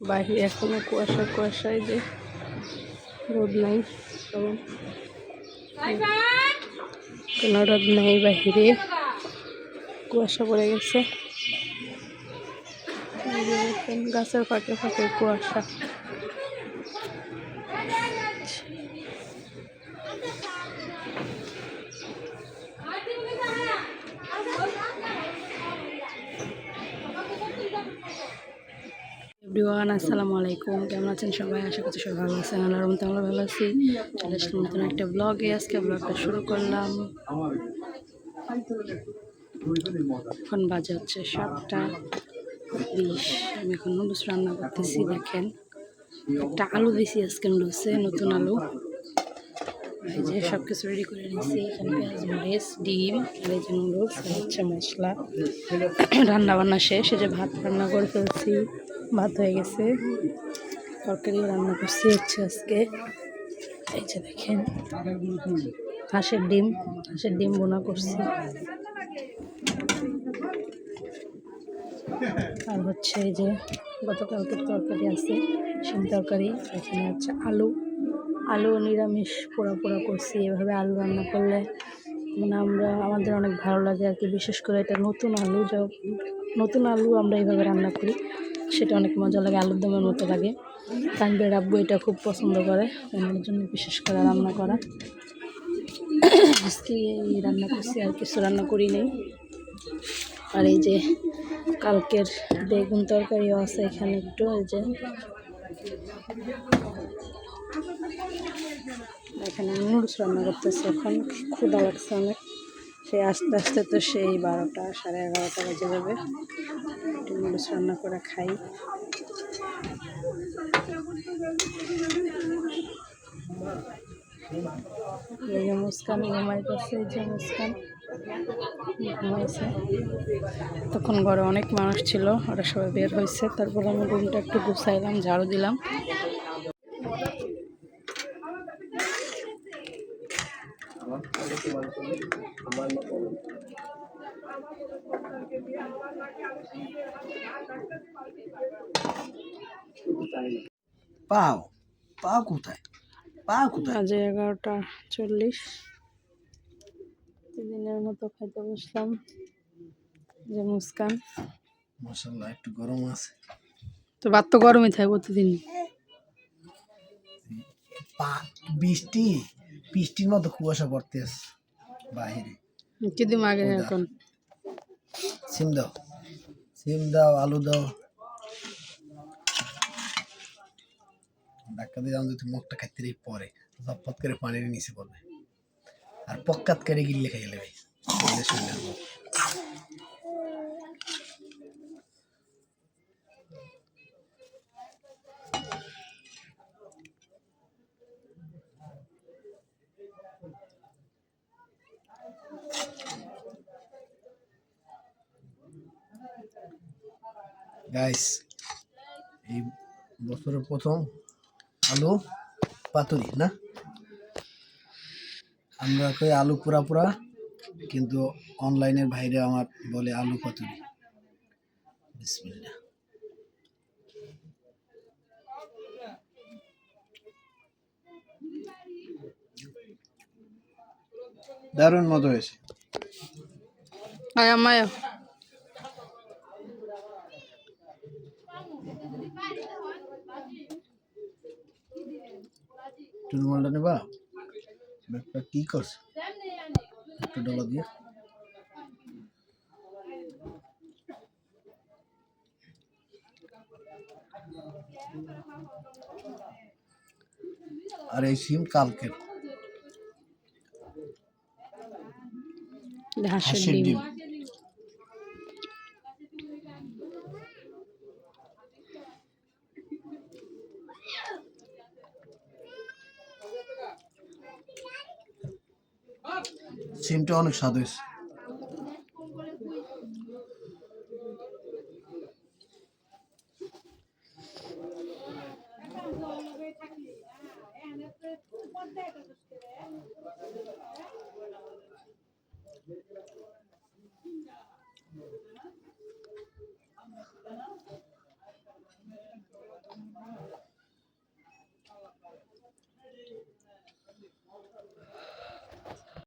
বাইরে এখনও কুয়াশা কুয়াশায় যে রোদ নাই এবং কোনো রোদ নাই বাহিরে। কুয়াশা পড়ে গেছে। গাছের ফাঁকে ফাঁকে কুয়াশা। এভরিওয়ান, আসসালামু আলাইকুম। কেমন আছেন সবাই? আশা করছি সবাই ভালো আছেন। আল্লাহর রহমতে আমরা ভালো আছি। চলে আসলাম নতুন একটা ব্লগে আজকে ব্লগটা শুরু করলাম। এখন বাজে হচ্ছে সাতটা বিশ। আমি এখন নুডলস রান্না করতেছি, দেখেন। একটা আলু দিয়েছি আজকে নুডলসে, নতুন আলু। এই যে সব কিছু রেডি করে নিয়েছি এখানে পেঁয়াজ, মরিচ, ডিম, আর এই যে নুডলস হচ্ছে মশলা। রান্না বান্না শেষ, এই যে ভাত রান্না করে ফেলছি। ভাত হয়ে গেছে। তরকারি রান্না করছি হচ্ছে আজকে। এই যে দেখেন, হাঁসের ডিম হাঁসের ডিম বোনা করছি। আর হচ্ছে এই যে গতকালকের তরকারি আছে, শিম তরকারি, এখানে হচ্ছে আলু। আলু নিরামিষ, পোড়া পোড়া করছি। এভাবে আলু রান্না করলে মানে আমরা, আমাদের অনেক ভালো লাগে আর কি। বিশেষ করে এটা নতুন আলু, যা নতুন আলু আমরা এইভাবে রান্না করি। সেটা অনেক মজা লাগে, আলুর দমের মতো লাগে। তানবের আব্বু এটা খুব পছন্দ করে ওনার জন্য বিশেষ করে রান্না করা। আজকে রান্না করছি, আর কিছু রান্না করি নেই। আর এই যে কালকের বেগুন তরকারিও আছে এখানে একটু, এই যে। এখানে নুডলস রান্না করতেছে এখন ক্ষুদা লাগছে অনেক সেই আস্তে আস্তে তো সেই বারোটা, সাড়ে এগারোটা বেজে যাবে। নুডলস রান্না করে খাই। এই মুস্কান ঘুমাইতেছে এই যে মুস্কান ঘুমাইছে। তখন ঘরে অনেক মানুষ ছিল, ওরা সবাই বের হয়েছে। তারপর আমি রুমটা একটু গুছাইলাম, ঝাড়ু দিলাম। পাও পাও কোথায়? পাও কোথায়? আজ এগারোটা চল্লিশ। দিনের মতো খাইতে বসলাম। যে মুস্কান। মশাল্লাহ একটু গরম আছে। তো ভাত তো গরমই থাকে প্রতিদিন। পা বৃষ্টি বৃষ্টির মতো কুয়াশা পড়তে আছে বাহিরে। কি দিম আগে এখন। সিম দাও। সিম দাও, আলু দাও। ধাক্কা দিয়ে যদি মুখটা খাইতে পরে। জপত করে পানির নিচে পড়বে। আর পক্কাত করে গিল্লে খাই গেলে ভাই গাইস এই বছরের প্রথম আলু পাতুরি, না? আমরা কই আলু পুরা পুরা কিন্তু অনলাইনের বাইরে আমার বলে আলু পাতুরি। দারুণ মজা হয়েছে। আয়া মায়া একটু রুমালটা নেবা? ব্যাগটা কি করছে? একটু ডলা দিয়ে। আর এই সিম কালকের। হাঁসের ডিম। সিমটা অনেক স্বাদ হয়েছে।